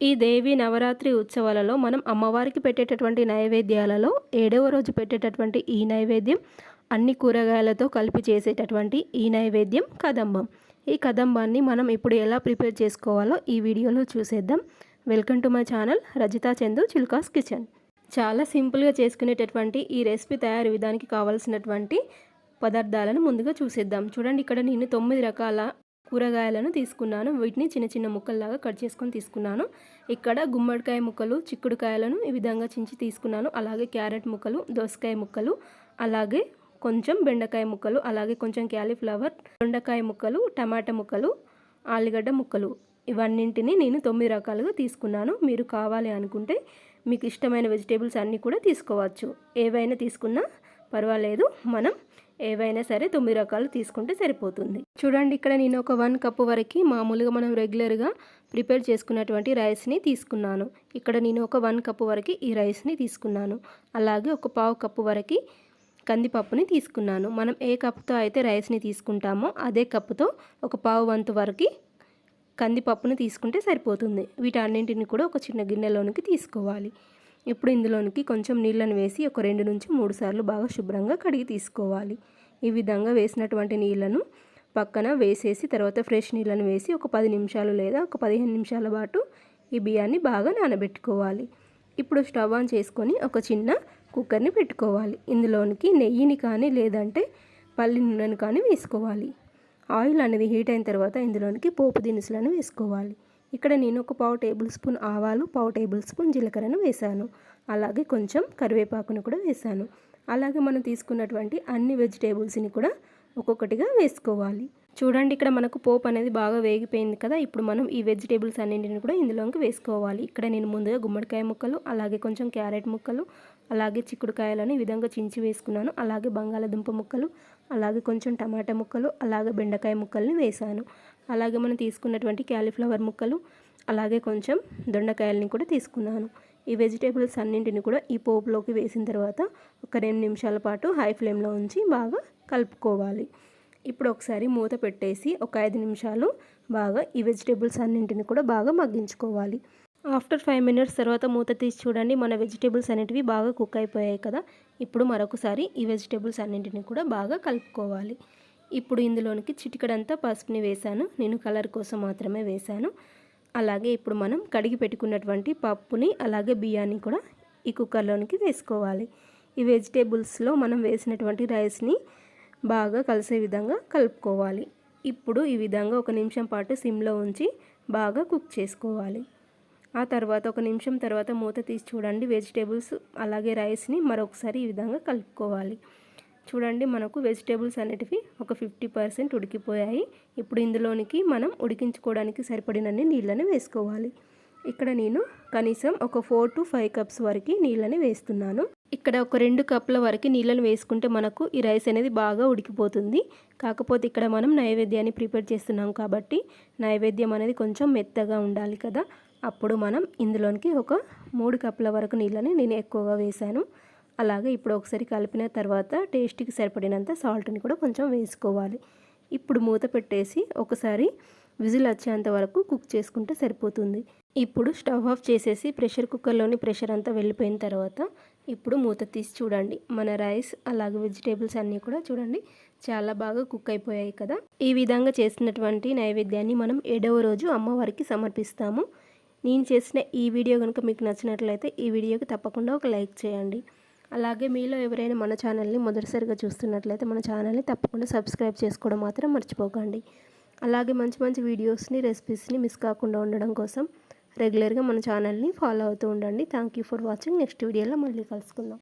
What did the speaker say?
ఈ దేవి నవరాత్రి ఉత్సవాలలో మనం అమ్మవారికి పెట్టేటటువంటి నైవేద్యాలలో ఏడవ రోజు పెట్టేటటువంటి ఈ నైవేద్యం అన్ని కూరగాయలతో కలిపి చేసేటటువంటి ఈ నైవేద్యం కదంబం. ఈ కదంబాన్ని మనం ఇప్పుడు ఎలా ప్రిపేర్ చేసుకోవాలో ఈ వీడియోలో చూసేద్దాం. Welcome to my channel Rajitha Chandu Chilkas kitchen. చాలా సింపుల్గా చేసుకునేటటువంటి ఈ రెసిపీ తయారు విధానికి కావాల్సినటువంటి పదార్థాలను ముందుగా చూసేద్దాం. చూడండి ఇక్కడ నేను తొమ్మిది రకాల కూరగాయలను తీసుకున్నాను. వీటిని చిన్న చిన్న ముక్కల్లాగా కట్ చేసుకొని తీసుకున్నాను. ఇక్కడ గుమ్మడికాయ ముక్కలు చిక్కుడుకాయలను ఈ విధంగా చించి తీసుకున్నాను. అలాగే క్యారెట్ ముక్కలు దోసకాయ ముక్కలు అలాగే కొంచెం బెండకాయ ముక్కలు అలాగే కొంచెం క్యాలీఫ్లవర్ దొండకాయ ముక్కలు టమాటా ముక్కలు ఆలుగడ్డ ముక్కలు. ఇవన్నింటిని నేను తొమ్మిది రకాలుగా తీసుకున్నాను. మీరు కావాలి అనుకుంటే మీకు ఇష్టమైన వెజిటేబుల్స్ అన్నీ కూడా తీసుకోవచ్చు. ఏవైనా తీసుకున్నా పర్వాలేదు. మనం ఏవైనా సరే తొమ్మిది రకాలు తీసుకుంటే సరిపోతుంది. చూడండి ఇక్కడ నేను ఒక వన్ కప్ వరకు మామూలుగా మనం రెగ్యులర్గా ప్రిపేర్ చేసుకున్నటువంటి రైస్ని తీసుకున్నాను. ఇక్కడ నేను ఒక వన్ కప్ వరకు ఈ రైస్ని తీసుకున్నాను. అలాగే ఒక పావు కప్పు వరకు కందిపప్పుని తీసుకున్నాను. మనం ఏ కప్పుతో అయితే రైస్ని తీసుకుంటామో అదే కప్పుతో ఒక పావు వంతు వరకు కందిపప్పుని తీసుకుంటే సరిపోతుంది. వీటన్నింటిని కూడా ఒక చిన్న గిన్నెలోనికి తీసుకోవాలి. ఇప్పుడు ఇందులోనికి కొంచెం నీళ్ళను వేసి ఒక రెండు నుంచి మూడు సార్లు బాగా శుభ్రంగా కడిగి తీసుకోవాలి. ఈ విధంగా వేసినటువంటి నీళ్ళను పక్కన వేసేసి తర్వాత ఫ్రెష్ నీళ్ళను వేసి ఒక పది నిమిషాలు లేదా ఒక పదిహేను నిమిషాల పాటు ఈ బియ్యాన్ని బాగా నానబెట్టుకోవాలి. ఇప్పుడు స్టవ్ ఆన్ చేసుకొని ఒక చిన్న కుక్కర్ని పెట్టుకోవాలి. ఇందులోనికి నెయ్యిని కానీ లేదంటే పల్లి నూనెను కానీ వేసుకోవాలి. ఆయిల్ అనేది హీట్ అయిన తర్వాత ఇందులోనికి పోపు దినుసులను వేసుకోవాలి. ఇక్కడ నేను ఒక పావు టేబుల్ స్పూన్ ఆవాలు పావు టేబుల్ స్పూన్ జీలకర్రను వేశాను. అలాగే కొంచెం కరివేపాకును కూడా వేశాను. అలాగే మనం తీసుకున్నటువంటి అన్ని వెజిటేబుల్స్ని కూడా ఒక్కొక్కటిగా వేసుకోవాలి. చూడండి ఇక్కడ మనకు పోపు అనేది బాగా వేగిపోయింది కదా. ఇప్పుడు మనం ఈ వెజిటేబుల్స్ అన్నింటిని కూడా ఇందులోకి వేసుకోవాలి. ఇక్కడ నేను ముందుగా గుమ్మడికాయ ముక్కలు అలాగే కొంచెం క్యారెట్ ముక్కలు అలాగే చిక్కుడుకాయలను ఈ విధంగా చించి వేసుకున్నాను. అలాగే బంగాళదుంప ముక్కలు అలాగే కొంచెం టమాటా ముక్కలు అలాగే బెండకాయ ముక్కల్ని వేశాను. అలాగే మనం తీసుకున్నటువంటి క్యాలీఫ్లవర్ ముక్కలు అలాగే కొంచెం దొండకాయలని కూడా తీసుకున్నాను. ఈ వెజిటేబుల్స్ అన్నింటిని కూడా ఈ పోపులోకి వేసిన తర్వాత ఒక రెండు నిమిషాల పాటు హై ఫ్లేమ్లో ఉంచి బాగా కలుపుకోవాలి. ఇప్పుడు ఒకసారి మూత పెట్టేసి ఒక ఐదు నిమిషాలు బాగా ఈ వెజిటేబుల్స్ అన్నింటిని కూడా బాగా మగ్గించుకోవాలి. ఆఫ్టర్ ఫైవ్ మినిట్స్ తర్వాత మూత తీసి చూడండి మన వెజిటేబుల్స్ అనేటివి బాగా కుక్ అయిపోయాయి కదా. ఇప్పుడు మరొకసారి ఈ వెజిటేబుల్స్ అన్నింటిని కూడా బాగా కలుపుకోవాలి. ఇప్పుడు ఇందులోనికి చిటికడంతా పసుపుని వేశాను. నేను కలర్ కోసం మాత్రమే వేశాను. అలాగే ఇప్పుడు మనం కడిగి పెట్టుకున్నటువంటి పప్పుని అలాగే బియ్యాన్ని కూడా ఈ కుక్కర్లోనికి వేసుకోవాలి. ఈ వెజిటేబుల్స్లో మనం వేసినటువంటి రైస్ని బాగా కలిసే విధంగా కలుపుకోవాలి. ఇప్పుడు ఈ విధంగా ఒక నిమిషం పాటు సిమ్లో ఉంచి బాగా కుక్ చేసుకోవాలి. ఆ తర్వాత ఒక నిమిషం తర్వాత మూత తీసి చూడండి వెజిటేబుల్స్ అలాగే రైస్ని మరొకసారి ఈ విధంగా కలుపుకోవాలి. చూడండి మనకు వెజిటేబుల్స్ అనేటివి ఒక ఫిఫ్టీ పర్సెంట్ ఉడికిపోయాయి. ఇప్పుడు ఇందులోనికి మనం ఉడికించుకోవడానికి సరిపడినన్ని నీళ్ళని వేసుకోవాలి. ఇక్కడ నేను కనీసం ఒక ఫోర్ టు ఫైవ్ కప్స్ వరకు నీళ్ళని వేస్తున్నాను. ఇక్కడ ఒక రెండు కప్పుల వరకు నీళ్ళను వేసుకుంటే మనకు ఈ రైస్ అనేది బాగా ఉడికిపోతుంది. కాకపోతే ఇక్కడ మనం నైవేద్యాన్ని ప్రిపేర్ చేస్తున్నాం కాబట్టి నైవేద్యం అనేది కొంచెం మెత్తగా ఉండాలి కదా. అప్పుడు మనం ఇందులోనికి ఒక మూడు కప్పుల వరకు నీళ్ళని నేను ఎక్కువగా వేశాను. అలాగే ఇప్పుడు ఒకసారి కలిపిన తర్వాత టేస్ట్కి సరిపడినంత సాల్ట్ని కూడా కొంచెం వేసుకోవాలి. ఇప్పుడు మూత పెట్టేసి ఒకసారి విజిల్ వచ్చేంత వరకు కుక్ చేసుకుంటే సరిపోతుంది. ఇప్పుడు స్టవ్ ఆఫ్ చేసేసి ప్రెషర్ కుక్కర్లోని ప్రెషర్ అంతా వెళ్ళిపోయిన తర్వాత ఇప్పుడు మూత తీసి చూడండి. మన రైస్ అలాగే వెజిటేబుల్స్ అన్నీ కూడా చూడండి. చాలా బాగా కుక్ అయిపోయాయి కదా. ఈ విధంగా చేసినటువంటి నైవేద్యాన్ని మనం ఏడవ రోజు అమ్మవారికి సమర్పిస్తాము. నేను చేసిన ఈ వీడియో కనుక మీకు నచ్చినట్లయితే ఈ వీడియోకి తప్పకుండా ఒక లైక్ చేయండి. అలాగే మీలో ఎవరైనా మన ఛానల్ని మొదటిసారిగా చూస్తున్నట్లయితే మన ఛానల్ని తప్పకుండా సబ్స్క్రైబ్ చేసుకోవడం మాత్రం మర్చిపోకండి. అలాగే మంచి మంచి వీడియోస్ని రెసిపీస్ని మిస్ కాకుండా ఉండడం కోసం రెగ్యులర్గా మన ఛానల్ని ఫాలో అవుతూ ఉండండి. Thank you for watching. Next వీడియోలో మళ్ళీ కలుసుకుందాం.